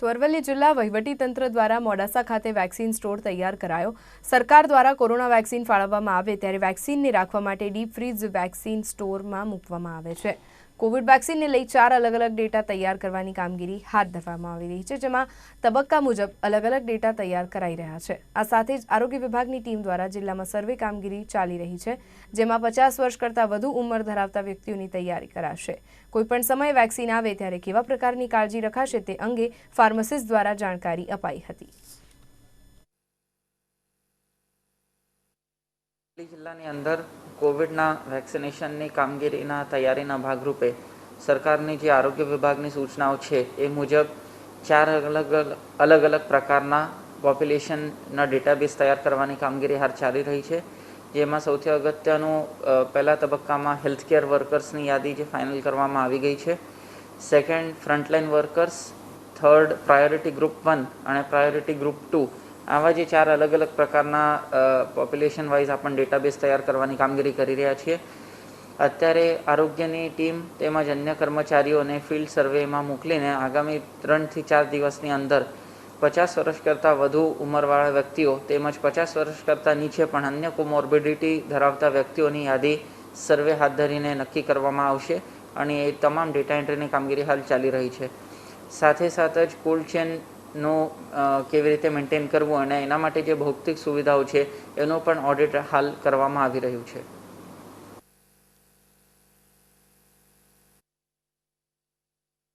તો અરવલ્લી જિલ્લા વહીવટીતંત્ર દ્વારા મોડાસા ખાતે વેક્સિન સ્ટોર તૈયાર કરાયો. સરકાર દ્વારા કોરોના વેક્સિન ફાળવવામાં આવે ત્યારે વેક્સિનને રાખવા માટે ડીપ ફ્રીઝ વેક્સિન સ્ટોરમાં મૂકવામાં આવે છે. કોવિડ વેક્સિનને લઈ ચાર અલગ અલગ ડેટા તૈયાર કરવાની કામગીરી હાથ ધરવામાં આવી રહી છે, જેમાં તબક્કા મુજબ અલગ અલગ ડેટા તૈયાર કરાઈ રહ્યા છે. આ સાથે જ આરોગ્ય વિભાગની ટીમ દ્વારા જિલ્લામાં સર્વે કામગીરી ચાલી રહી છે, જેમાં પચાસ વર્ષ કરતાં વધુ ઉંમર ધરાવતા વ્યક્તિઓની તૈયારી કરાશે. કોઈપણ સમયે વેક્સિન આવે ત્યારે કેવા પ્રકારની કાળજી રખાશે તે અંગે ફાર્મસિસ્ટ દ્વારા જાણકારી અપાઈ હતી. જિલ્લાની અંદર કોવિડના વેક્સિનેશનની કામગીરીના તૈયારીના ભાગરૂપે સરકારની જે આરોગ્ય વિભાગની સૂચનાઓ છે, એ મુજબ ચાર અલગ અલગ અલગ પ્રકારના પોપ્યુલેશનના ડેટાબેઝ તૈયાર કરવાની કામગીરી હાલ ચાલી રહી છે. જેમાં સૌથી અગત્યનું પહેલા તબક્કામાં હેલ્થકેર વર્કર્સની યાદી જે ફાઇનલ કરવામાં આવી ગઈ છે. Second, frontline workers. Third, priority group one અને પ્રાયોરિટી ગ્રુપ ટુ આવા જે ચાર અલગ અલગ પ્રકારના પોપ્યુલેશન વાઇઝ આપણે ડેટાબેઝ તૈયાર કરવાની કામગીરી કરી રહ્યા છીએ. અત્યારે આરોગ્યની ટીમ તેમજ અન્ય કર્મચારીઓને ફિલ્ડ સર્વેમાં મોકલીને આગામી ત્રણથી ચાર દિવસની અંદર પચાસ વર્ષ કરતાં વધુ ઉંમરવાળા વ્યક્તિઓ તેમજ પચાસ વર્ષ કરતાં નીચે પણ અન્ય કોમોર્બિડિટી ધરાવતા વ્યક્તિઓની યાદી સર્વે હાથ ધરીને નક્કી કરવામાં આવશે અને એ તમામ ડેટા એન્ટ્રીની કામગીરી હાલ ચાલી રહી છે. સાથે સાથે જ કોલ્ડ ચેનનું કેવી રીતે મેન્ટેન કરવું અને એના માટે જે ભૌતિક સુવિધાઓ છે, એનો પણ ઓડિટ હાલ કરવામાં આવી રહ્યું છે.